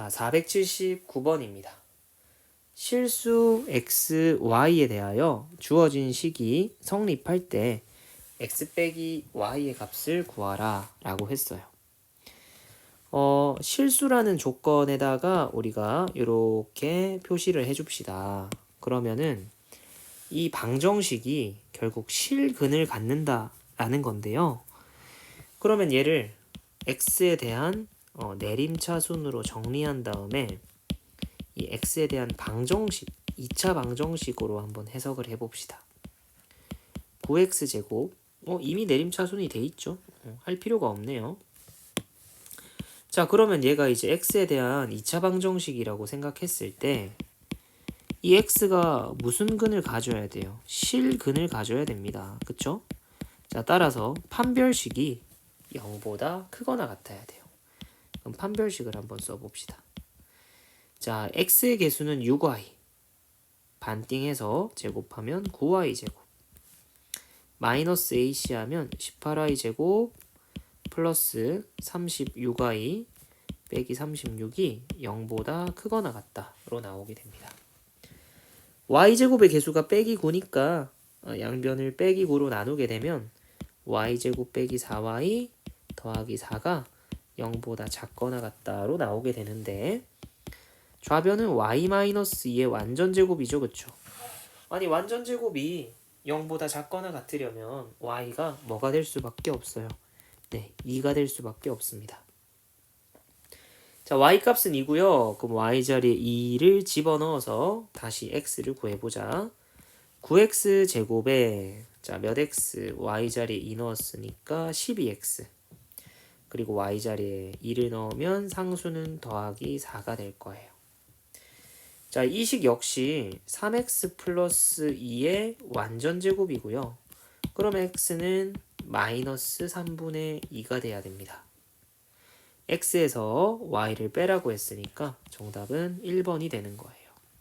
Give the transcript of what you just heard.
자, 479번입니다. 실수 x, y에 대하여 주어진 식이 성립할 때 x 빼기 y의 값을 구하라 라고 했어요. 어, 실수라는 조건에다가 우리가 이렇게 표시를 해줍시다. 그러면은 이 방정식이 결국 실근을 갖는다라는 건데요. 그러면 얘를 x에 대한 어, 내림차순으로 정리한 다음에 이 x에 대한 방정식, 2차 방정식으로 한번 해석을 해봅시다. 9x 제곱, 어, 이미 내림차순이 돼 있죠. 어, 할 필요가 없네요. 자, 그러면 얘가 이제 x에 대한 2차 방정식이라고 생각했을 때 이 x가 무슨 근을 가져야 돼요? 실근을 가져야 됩니다. 그쵸? 자, 따라서 판별식이 0보다 크거나 같아야 돼요. 그럼 판별식을 한번 써봅시다. 자, x의 개수는 6y. 반띵해서 제곱하면 9y 제곱. 마이너스 ac 하면 18y 제곱 플러스 36y 빼기 36이 0보다 크거나 같다로 나오게 됩니다. y제곱의 개수가 빼기 9니까 어, 양변을 빼기 9로 나누게 되면 y제곱 빼기 4y 더하기 4가 0보다 작거나 같다로 나오게 되는데 좌변은 y-2의 완전 제곱이죠 그쵸? 아니 완전 제곱이 0보다 작거나 같으려면 y가 뭐가 될 수밖에 없어요. 네 2가 될 수밖에 없습니다. 자 y값은 2고요. 그럼 y자리에 2를 집어넣어서 다시 x를 구해보자. 9x 제곱에 자 몇 x? y자리에 2 넣었으니까 12x 그리고 y자리에 2를 넣으면 상수는 더하기 4가 될 거예요. 자, 이 식 역시 3x 플러스 2의 완전 제곱이고요. 그럼 x는 마이너스 3분의 2가 돼야 됩니다. x에서 y를 빼라고 했으니까 정답은 1번이 되는 거예요.